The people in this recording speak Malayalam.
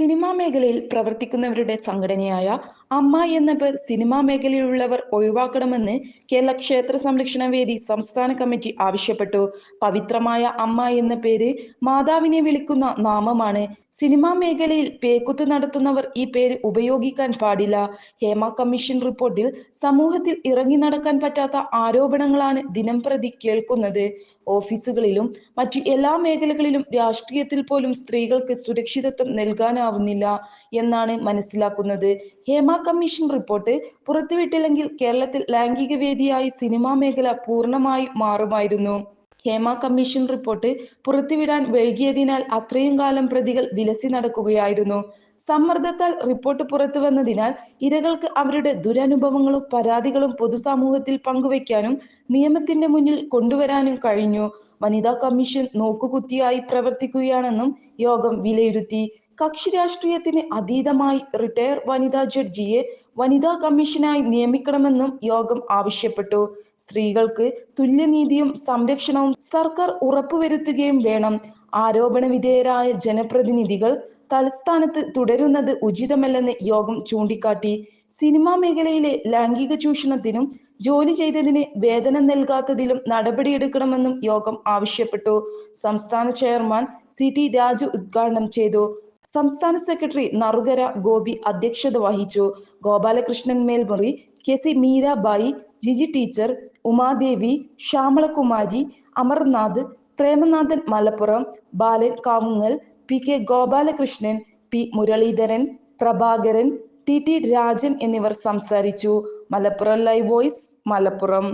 സിനിമാ മേഖലയിൽ പ്രവർത്തിക്കുന്നവരുടെ സംഘടനയായ അമ്മ എന്ന പേർ സിനിമാ മേഖലയിലുള്ളവർ ഒഴിവാക്കണമെന്ന് കേരള ക്ഷേത്ര സംരക്ഷണ വേദി സംസ്ഥാന കമ്മിറ്റി ആവശ്യപ്പെട്ടു. പവിത്രമായ അമ്മ എന്ന പേര് മാതാവിനെ വിളിക്കുന്ന നാമമാണ്. സിനിമാ മേഖലയിൽ പേക്കുത്ത് നടത്തുന്നവർ ഈ പേര് ഉപയോഗിക്കാൻ പാടില്ല. ഹേമ കമ്മീഷൻ റിപ്പോർട്ടിൽ സമൂഹത്തിൽ ഇറങ്ങി നടക്കാൻ പറ്റാത്ത ആരോപണങ്ങളാണ് ദിനം പ്രതി കേൾക്കുന്നത്. ഓഫീസുകളിലും മറ്റു എല്ലാ മേഖലകളിലും രാഷ്ട്രീയത്തിൽ പോലും സ്ത്രീകൾക്ക് സുരക്ഷിതത്വം നൽകാനാവുന്നില്ല എന്നാണ് മനസ്സിലാക്കുന്നത്. ഹേമ കമ്മീഷൻ റിപ്പോർട്ട് പുറത്തുവിട്ടില്ലെങ്കിൽ കേരളത്തിൽ ലൈംഗിക വേദിയായി സിനിമാ മേഖല പൂർണമായി മാറുമായിരുന്നു. ഹേമ കമ്മീഷൻ റിപ്പോർട്ട് പുറത്തുവിടാൻ വൈകിയതിനാൽ അത്രയും കാലം പ്രതികൾ വിലസി നടക്കുകയായിരുന്നു. സമ്മർദ്ദത്താൽ റിപ്പോർട്ട് പുറത്തു വന്നതിനാൽ ഇരകൾക്ക് അവരുടെ ദുരനുഭവങ്ങളും പരാതികളും പൊതുസമൂഹത്തിൽ പങ്കുവയ്ക്കാനും നിയമത്തിന്റെ മുന്നിൽ കൊണ്ടുവരാനും കഴിഞ്ഞു. വനിതാ കമ്മീഷൻ നോക്കുകുത്തിയായി പ്രവർത്തിക്കുകയാണെന്നും യോഗം വിലയിരുത്തി. കക്ഷി രാഷ്ട്രീയത്തിന് അതീതമായി റിട്ടയർ വനിതാ ജഡ്ജിയെ വനിതാ കമ്മീഷനായി നിയമിക്കണമെന്നും യോഗം ആവശ്യപ്പെട്ടു. സ്ത്രീകൾക്ക് തുല്യനീതിയും സംരക്ഷണവും സർക്കാർ ഉറപ്പുവരുത്തുകയും വേണം. ആരോപണ വിധേയരായ ജനപ്രതിനിധികൾ തലസ്ഥാനത്ത് തുടരുന്നത് ഉചിതമല്ലെന്ന് യോഗം ചൂണ്ടിക്കാട്ടി. സിനിമാ മേഖലയിലെ ലൈംഗിക ചൂഷണത്തിനും ജോലി ചെയ്തതിന് വേതനം നൽകാത്തതിലും നടപടിയെടുക്കണമെന്നും യോഗം ആവശ്യപ്പെട്ടു. സംസ്ഥാന ചെയർമാൻ സി ടി രാജു ഉദ്ഘാടനം ചെയ്തു. സംസ്ഥാന സെക്രട്ടറി നറുകര ഗോപി അധ്യക്ഷത വഹിച്ചു. Gopalakrishnan Melmuri K C Meerabai Giji teacher Umadevi Shyamalakumari Amarnath Premanathan Malappuram Balan Kavungal P K Gopalakrishnan P Muraleedharan Prabhakaran T T Rajan എന്നിവർ സംസാരിച്ചു. Malappuram live voice Malappuram.